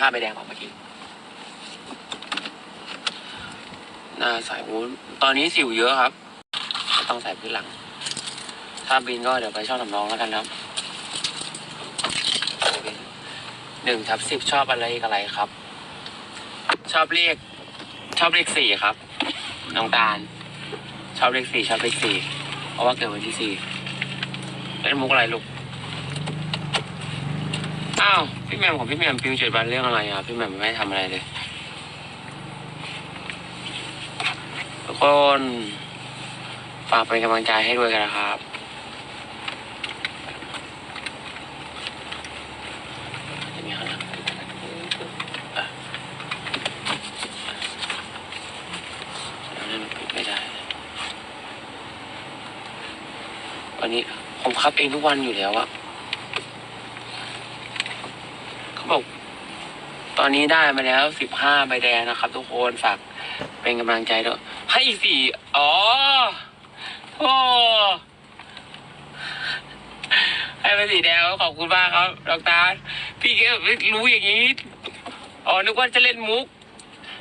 ห้าใบแดงออกเมื่อกี้หน้าใส่โอ้ตอนนี้สิวเยอะครับ ต้องใส่พื้นหลัง ถ้าบินก็เดี๋ยวไปชอบสำรองแล้วกันครับหนึ่งทับสิบชอบอะไรกับอะไรครับ ชอบเลขชอบเลขสี่ครับ น้องตาลชอบเลขสี่ชอบเลขสี่เพราะว่าเกิดวันที่สี่เล่นมุกอะไรลูก อ้าวพี่แมมของพี่แมมพิวเจ็ดวันเรื่องอะไรอะพี่แมมไม่ทำอะไรเลยทุกคนฝากเป็นกำลังใจให้ด้วยกันนะครับอันนั้นปิดไม่ได้วันนี้ผมคับเองทุกวันอยู่แล้วอะเขา บอกตอนนี้ได้มาแล้วสิบห้าใบแดงนะครับ ทุกคนฝากเป็นกำลังใจด้วยให้อีกสี่อ๋อโอ้ให้เป็นสีแดงขอบคุณมากครับดอกตาพี่ก็รู้อย่างนี้อ๋อนึกว่าจะเล่นมุก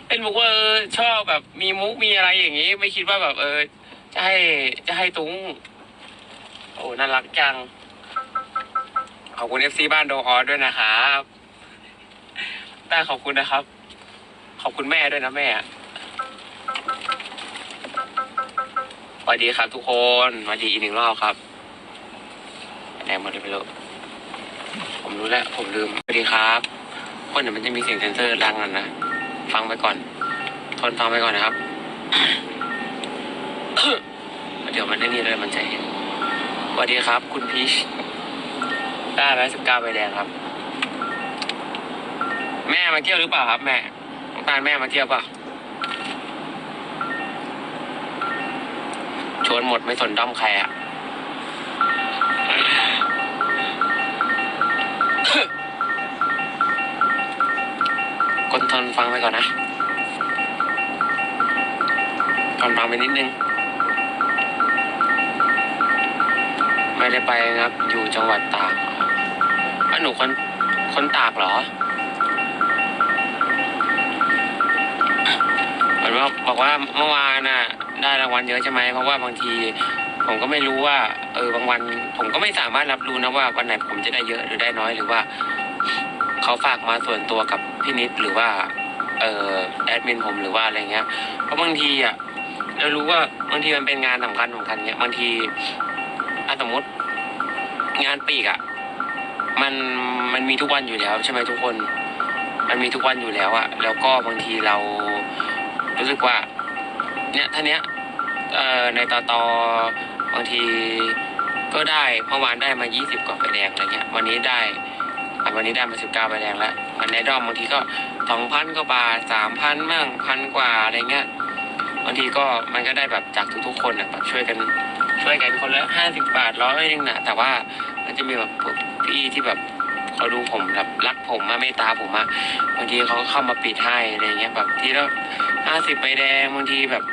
เล่นมุกว่าออชอบแบบมีมุกมีอะไรอย่างนี้ ไม่คิดว่าแบบ เออ จะให้จะให้ตุ้งโอ้น่ารักจังขอบคุณเอฟซีบ้านโดออสด้วยนะครับ แม่ขอบคุณนะครับ ขอบคุณแม่ด้วยนะแม่สวัสดีครับทุกคนสวัสดีอีกหนึ่งรอบครับไหนหมดเลยไปแล้วผมรู้แล้ว ผมลืมสวัสดีครับ คนเดี๋ยวมันจะมีเสียงเซนเซอร์ดังกันนะ ฟังไปก่อน ทนฟังไปก่อนนะครับ เดี๋ยวมันได้นี่เลยมันจะเห็นสวัสดีครับ คุณพีชได้ร้อยสิบเก้าใบแดงครับ แม่มาเที่ยวหรือเปล่าครับ แม่ต้องการแม่มาเที่ยวเปล่าชวนหมดไม่สนด้อมใครอะคนทนฟังไปก่อนนะทนฟังไปนิดนึง ไม่ได้ไปครับ อยู่จังหวัดตากอะหนูคนคนตากเหรอ มือนว่าบอกว่าเมื่อวานน่ะได้รางวัลเยอะใช่ไหมเพราะว่าบางที ผมก็ไม่รู้ว่าเออบางวัน ผมก็ไม่สามารถรับรู้นะว่าวันไหนผมจะได้เยอะหรือได้น้อยหรือว่าเขาฝากมาส่วนตัวกับพี่นิดหรือว่าเออแอดมินผมหรือว่าอะไรเงี้ยเพราะบางทีอะเรารู้ว่าบางทีมันเป็นงานสำคัญสำคัญเงี้ยบางทีอะสมมติงานปีกอะมันมันมีทุกวันอยู่แล้วใช่ไหมทุกคน มันมีทุกวันอยู่แล้วอะแล้วก็บางทีเรา รู้สึกว่าเนี่ยท่าเนี้ยเอ่อในตอตอบางทีก็ได้เมื่อวานได้มา 20 กว่าใบแดงอะไรเงี้ยวันนี้ได้วันนี้ได้มา 19ใบแดงแล้ววันในดอมบางทีก็2,000กว่าบาท3,000มั่งพันกว่าอะไรเงี้ยบางทีก็มันก็ได้แบบจากทุกๆคนอะแบบช่วยกันช่วยกันคนละห้าสิบบาทร้อยหนึงนะแต่ว่ามันจะมีแบบพวกพี่ที่แบบ เขาดูผมแบบรักผมมาเมตตาผมมาบางทีเขาก็เข้ามาปิดให้อะไรเงี้ยแบบทีละห้าสิบใบแดงบางทีแบบ